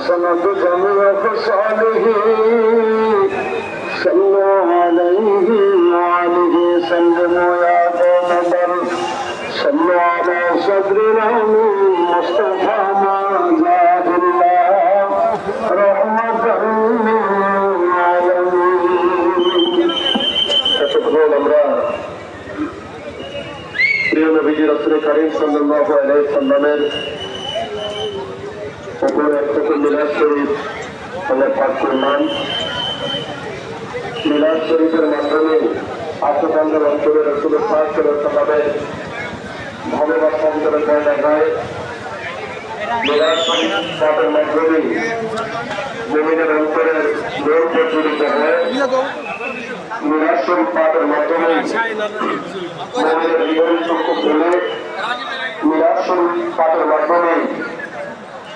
حسنة جميع خصاله صلوا عليه وعليه سلموا يا قوم بل صلوا على صدر العليم مصطفى ما زاد الله رحمة للعالمين এতক্ষণ আমরা প্রিয় নবীজি রসুল করিম সাল্লাল্লাহু আলাইহি সাল্লামের উপর একটা মিলাদ শরীফ আমরা পাঠ করলাম মিলাদ শরীফের মাধ্যমে আত্মকান্ডের অঞ্চলে রসুল পাঠ করে সাল্লামের ভালোবাসা অন্তরে পয়দা হয় মিলাদ পাঠের মাধ্যমে জমিনের অন্তরের লোক প্রচলিত হয় পাঠের মাধ্যমে হৃদয় চক্ষু খুলে। মিলাদ পাঠের মাধ্যমে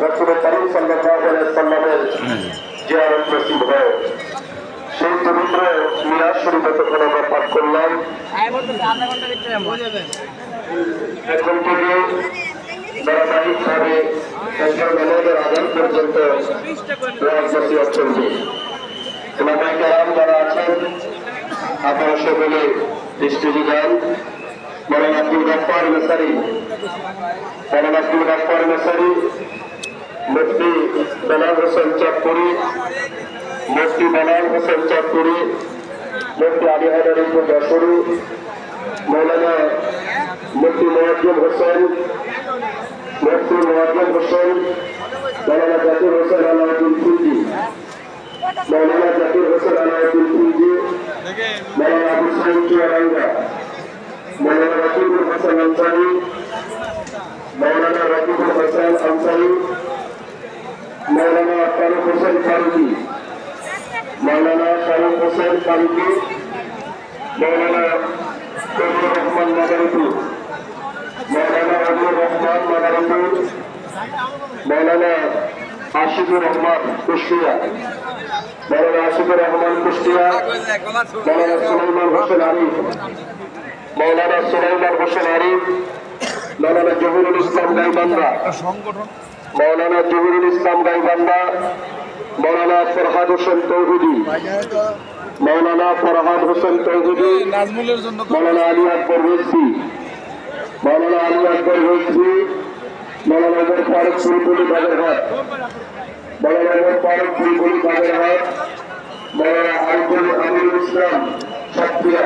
রসুল করিম সাল্লামের জিয়ারত নসিব হয়। সেই পবিত্র মিলাদ শরীফ তখন আমরা পাঠ করলাম, এখন থেকে ধারাবাহিকভাবে একজন মেলাদের আদান পর্যন্ত নসিহত চলবে। ওলামায়ে কেরাম যারা আছেন, আপনারা সকলে দৃষ্টি যান। মৌলানা আব্দুল গাফফার মেসারি মৌলানা মুফতি বেলাল হোসেন চাঁদপুরি মুফতি বেলাল হোসেন চাঁদপুরি মুফতি আলী হায়দার ইবনে যশোরী মৌলানা মুফতি মোয়াজ্জম হোসেন মুফতি মোয়াজ্জম হোসেন মৌলানা জাকির হোসেন আলাউদ্দিন খুলজি মৌলানা জাকির হোসেন আলাউদ্দিন খুলজি মৌলানা আবু সাইদ চুয়াডাঙ্গা মৌলানা রকিবুল হাসান আনসারি মৌলানা রকিবুল হাসান আনসারি মৌলানা ফারুক হোসেন ফারুকি। মৌলানা ফারুক হোসেন ফারুকি। মৌলানা রহমান মাদারীপুর। মৌলানা রবিউর রহমান মাদারীপুর। মৌলানা আশিকুর রহমান কুষ্টিয়া। মৌলানা আশিকুর রহমান কুষ্টিয়া। মৌলানা সুলাইমান হোসেন আরিফ। মৌলানা সুলাইমান হোসেন আরিফ। মৌলানা জহুরুল ইসলাম গাইবান্ধা। মৌলানা জহুরুল ইসলাম গাইবান্ধা, মৌলানা ফরহাদ হোসেন তৌহিদি, মৌলানা ফরহাদ হোসেন তৌহিদি, মৌলানা আলী আকবর রেজভি মৌলানা আলী আকবর রেজভি মৌলানা ফারুক ফুলপুলি বাগেরহাট মৌলানা ফারুক ফুলপুলি বাগেরহাট মৌলানা আরিফুল আমিরুল ইসলাম সাতক্ষীরা,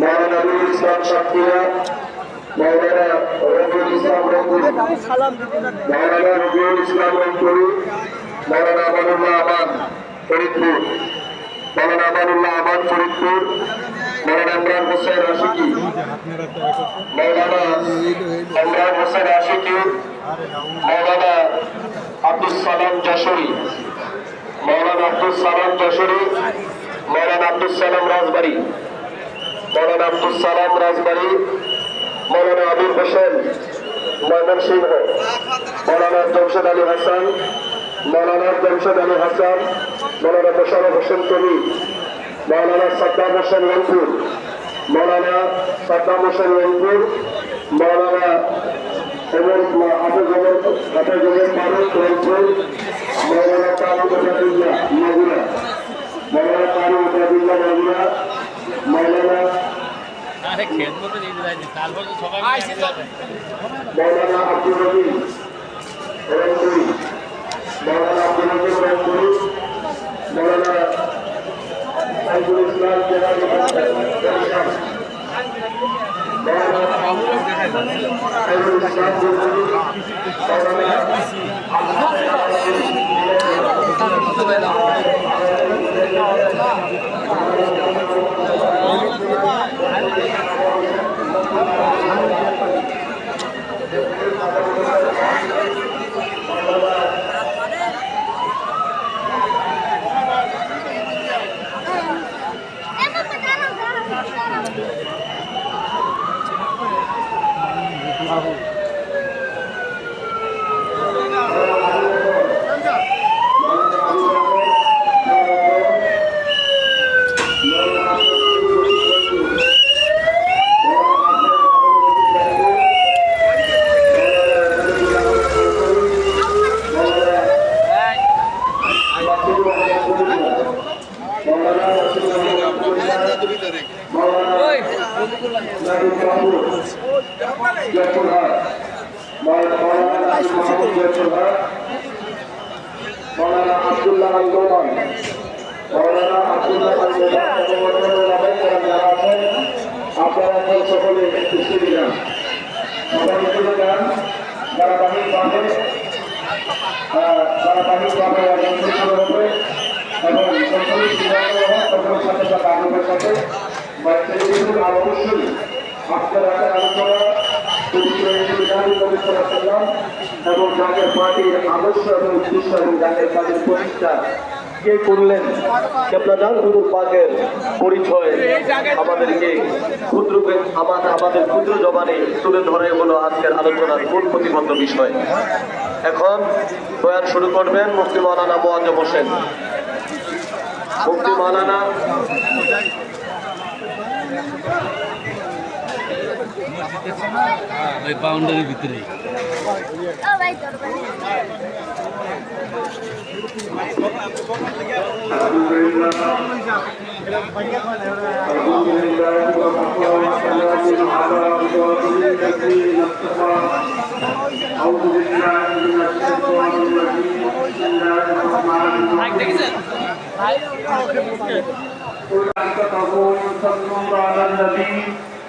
মৌলানা আমিরুল ইসলাম সাতক্ষীরা মৌলানা রবিউল ইসলাম রংপুরি। মৌলানা রবিউল ইসলাম রংপুরি মৌলানা আমানুল্লাহ আমান ফরিদপুর মৌলানা আমানুল্লাহ আমান ফরিদপুর মৌলানা ইমরান হোসেন আশিকি মৌলানা ইমরান হোসেন আশিকি মৌলানা আব্দুল সালাম যশোরী মৌলানা আব্দুল সালাম যশোরী মৌলানা আব্দুল সালাম রাজবাড়ী মৌলানা আব্দুল সালাম রাজবাড়ী মৌলানা আবির হোসেন, ময়মনসিংহ, মৌলানা জমশেদ আলী হাসান, মৌলানা জমশেদ আলী হাসান, মৌলানা মোশারফ হোসেন কবি, মৌলানা সাদ্দাম হোসেন রংপুর, মৌলানা সাদ্দাম হোসেন রংপুর, মৌলানা এবং হাফেজ ওমর হাফেজ ওমর ফারুক রংপুর, মৌলানা মৌলানা আরে খেত মতো নিয়ে যায়নি তারপর তো সবাই মিলে যাবে মৌলানা আব্দুল রহিম রংপুরি মৌলানা আব্দুল রহিম রংপুরি মৌলানা সাইফুল ইসলাম মৌলানা সাইফুল ইসলাম জেলারি মৌলানা জয়পুরহাট মৌলানা আব্দুল্লাহ আল গোমান মৌলানা আব্দুল্লাহ আল গোমান এবং অন্যান্য যারা আছেন আপনারা এখন সকলে খুশি দিলাম সকলে খুলে যান যারা বাহির পাবে অবশ্যই আলোচনা এবং জাতীয় পার্টির আদর্শ এবং উদ্দেশ্য এবং জাতীয় পার্টির প্রতিষ্ঠা কে করলেন কেপলাদান হুজুর পাকের পরিচয় আমাদেরকে ক্ষুদ্র আমার আমাদের ক্ষুদ্র জবানে তুলে ধরে হলো আজকের আলোচনার মূল প্রতিবদ্ধ বিষয় এখন বয়ান শুরু করবেন মুফতি মৌলানা মোয়াজ্জম হোসেন মুফতি মৌলানা ওই বাউন্ডারির ভিতরে। Oh,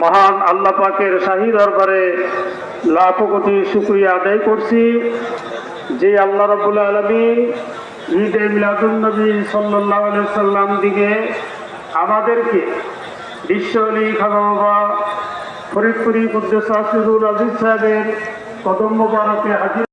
মহান আল্লাহ পাকের শাহী দরবারে লাখো কোটি শুক্রিয়া আদায় করছি। যে আল্লাহ রবুল আলমিন ঈদে মিলাদুলনবী সাল্লাহ সাল্লাম দিকে আমাদেরকে বিশ্ব আলী খান ফরিদপুরি কুদ্দুল আজিজ সাহেবের কদম হাজির